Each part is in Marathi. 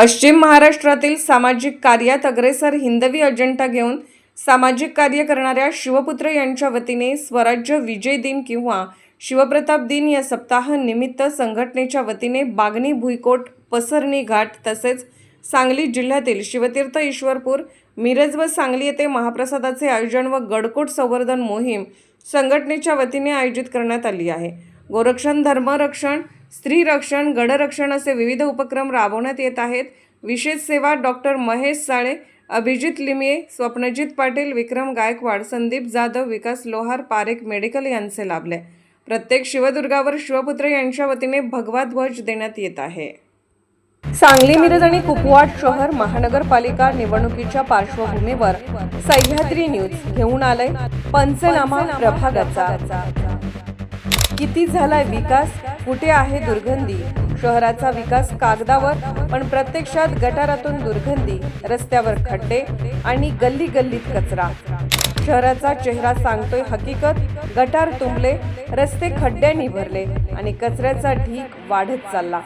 पश्चिम महाराष्ट्रातील सामाजिक कार्यात अग्रेसर हिंदवी अजेंडा घेऊन सामाजिक कार्य करणाऱ्या शिवपुत्र यांच्या वतीने स्वराज्य विजय दिन किंवा शिवप्रताप दिन या सप्ताह निमित्त संघटनेच्या वतीने बागणी भुईकोट पसरणी घाट तसेच सांगली जिल्ह्यातील शिवतीर्थ ईश्वरपूर मिरज व सांगली येथे महाप्रसादाचे आयोजन व गडकोट संवर्धन मोहीम संघटनेच्या वतीने आयोजित करण्यात आली आहे. गोरक्षण धर्मरक्षण स्त्री रक्षण गडरक्षण असे विविध उपक्रम राबवण्यात येत आहेत. विशेष सेवा डॉक्टर महेश साळे अभिजित लिमये स्वप्नजित पाटील विक्रम गायकवाड संदीप जाधव विकास लोहार पारेख मेडिकल यांचे लाभले. प्रत्येक शिवदुर्गावर शिवपुत्र यांच्या वतीने भगवा ध्वज देण्यात येत आहे. सांगली मिरज आणि कुपवाड शहर महानगरपालिका निवडणुकीच्या पार्श्वभूमीवर सह्याद्री न्यूज घेऊन आलंय. पंचनामा प्रभागाचा. किती झालाय विकास? कुठे आहे दुर्गंधी? शहराचा विकास कागदावर पण प्रत्यक्षात गटारातून दुर्गंधी रस्त्यावर खड्डे आणि गल्ली गल्लीत कचरा. शहराचा चेहरा सांगतोय हकीकत गटार तुंबले रस्ते खड्ड्यांनी भरले आणि कचऱ्याचा ढीक वाढत चालला.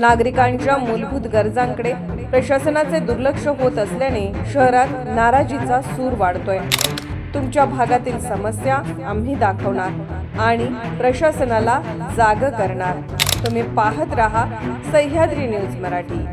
नागरिकांच्या मूलभूत गरजांकडे प्रशासनाचे दुर्लक्ष होत असल्याने शहरात नाराजीचा सूर वाढतोय. तुमच्या भागातील समस्या आम्ही दाखवणार. आणि प्रशासनाला जाग करणार. तुम्ही पाहत रहा सह्याद्री न्यूज मराठी.